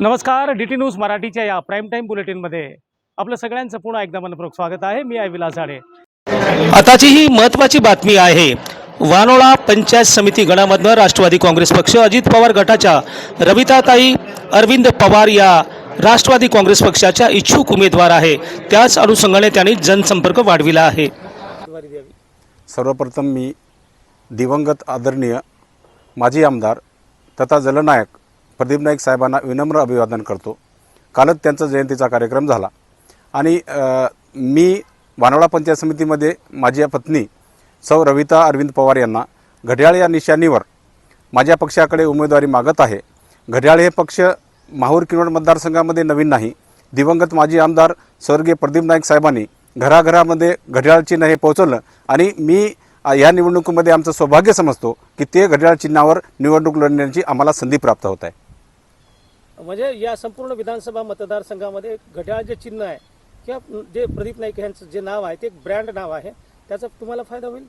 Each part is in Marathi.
नमस्कार डी टी न्यूज मराठीच्या या प्राईम टाईम बुलेटिनमध्ये आपलं सगळ्यांचं पुन्हा एकदा मनपूर्वक स्वागत आहे. मी आहे विलास झाडे. आताची ही महत्त्वाची बातमी आहे. वानोळा पंचायत समिती गणामधनं राष्ट्रवादी काँग्रेस पक्ष अजित पवार गटाच्या रविताताई अरविंद पवार या राष्ट्रवादी काँग्रेस पक्षाच्या इच्छुक उमेदवार आहे. त्याच अनुषंगाने त्यांनी जनसंपर्क वाढविला आहे. सर्वप्रथम मी दिवंगत आदरणीय माजी आमदार तथा जलनायक प्रदीप नाईक साहेबांना विनम्र अभिवादन करतो. कालच त्यांचा जयंतीचा कार्यक्रम झाला. आणि मी वानवडा पंचायत समितीमध्ये माझी पत्नी सौ रविता अरविंद पवार यांना घड्याळ या निशाणीवर माझ्या पक्षाकडे उमेदवारी मागत आहे. घड्याळ हे पक्ष माहूर किनवट मतदारसंघामध्ये नवीन नाही. दिवंगत माजी आमदार स्वर्गीय प्रदीप नाईक साहेबांनी घराघरामध्ये घड्याळ चिन्ह हे पोहोचवलं आणि मी या निवडणुकीमध्ये आमचं सौभाग्य समजतो की ते घड्याळ चिन्हावर निवडणूक लढण्याची आम्हाला संधी प्राप्त होत आहे. म्हणजे या संपूर्ण विधानसभा मतदारसंघामध्ये घड्याळ जे चिन्ह आहे किंवा जे प्रदीप नाईक यांचं जे नाव आहे ते एक ब्रँड नाव आहे. त्याचा तुम्हाला फायदा होईल?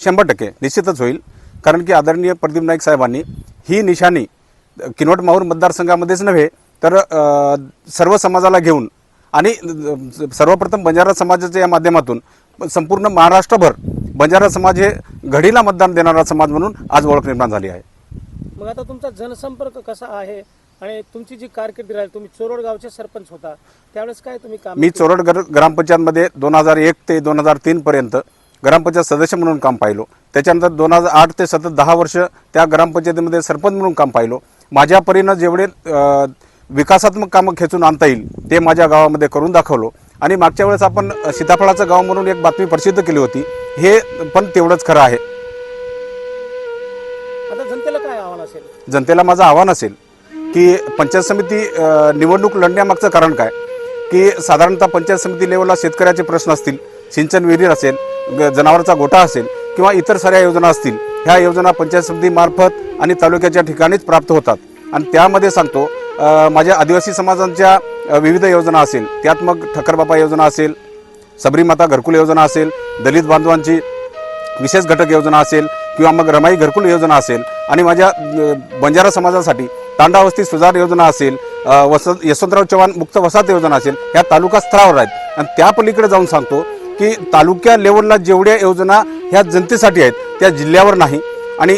शंभर टक्के. निश्चितच होईल. कारण की आदरणीय प्रदीप नाईक साहेबांनी ही निशाणी किनवट माहूर मतदारसंघामध्येच नव्हे तर सर्व समाजाला घेऊन आणि सर्वप्रथम बंजारा समाजाच्या या माध्यमातून संपूर्ण महाराष्ट्रभर बंजारा समाज हे घडीला मतदान देणारा समाज म्हणून आज ओळख निर्माण झाली आहे. मग आता तुमचा जनसंपर्क कसा आहे? आणि तुमची जी कारकिर्दी राहील तुम्ही चोरोड गावचे सरपंच होता त्यावेळेस काय तुम्ही काम मी चोरड गर ग्रामपंचायतमध्ये दोन हजार एक ते दोन हजार तीनपर्यंत ग्रामपंचायत सदस्य म्हणून काम पाहिलो. त्याच्यानंतर दोन हजार आठ ते सतत दहा वर्ष त्या ग्रामपंचायतीमध्ये सरपंच म्हणून काम पाहिलो. माझ्या परीनं जेवढे विकासात्मक कामं खेचून आणता येईल ते माझ्या गावामध्ये करून दाखवलो. आणि मागच्या वेळेस आपण सीताफळाचं गाव म्हणून एक बातमी प्रसिद्ध केली होती हे पण तेवढंच खरं आहे. आता जनतेला काय आव्हान असेल? जनतेला माझं आव्हान असेल की पंचायत समिती निवडणूक लढण्यामागचं कारण काय? की साधारणतः पंचायत समिती लेवलला शेतकऱ्याचे प्रश्न असतील सिंचन विहीर असेल ग- जनावरांचा गोठा असेल किंवा इतर साऱ्या योजना असतील ह्या योजना पंचायत समितीमार्फत आणि तालुक्याच्या ठिकाणीच प्राप्त होतात. आणि त्यामध्ये सांगतो माझ्या आदिवासी समाजांच्या विविध योजना असेल त्यात मग ठक्करबापा योजना असेल सबरीमाता घरकुल योजना असेल दलित बांधवांची विशेष घटक योजना असेल किंवा मग रमाई घरकुल योजना असेल आणि माझ्या बंजारा समाजासाठी तांडावस्ती सुधार योजना असेल वसंत यशवंतराव चव्हाण मुक्त वसाहत योजना असेल ह्या तालुका स्तरावर आहेत. आणि त्या पलीकडे जाऊन सांगतो की तालुक्या लेवलला जेवढ्या योजना ह्या जनतेसाठी आहेत त्या जिल्ह्यावर नाही. आणि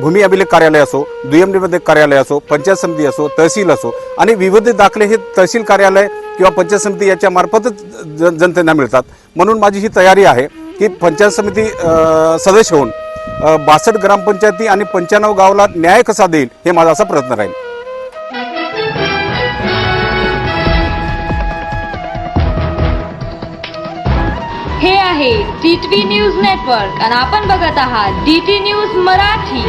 भूमी अभिलेख कार्यालय असो दुय्यम निबंधक कार्यालय असो पंचायत समिती असो तहसील असो आणि विविध दाखले हे तहसील कार्यालय किंवा पंचायत समिती याच्या मार्फतच ज- मिळतात. म्हणून माझी ही तयारी आहे की पंचायत समिती सदस्य होऊन बासष्ट ग्रामपंचायती आणि पंच्याण्णव गावाला न्याय कसा देईल हे माझा असा प्रयत्न राहील. हे आहे टी न्यूज नेटवर्क आणि आपण बघत आहात डी टी न्यूज मराठी.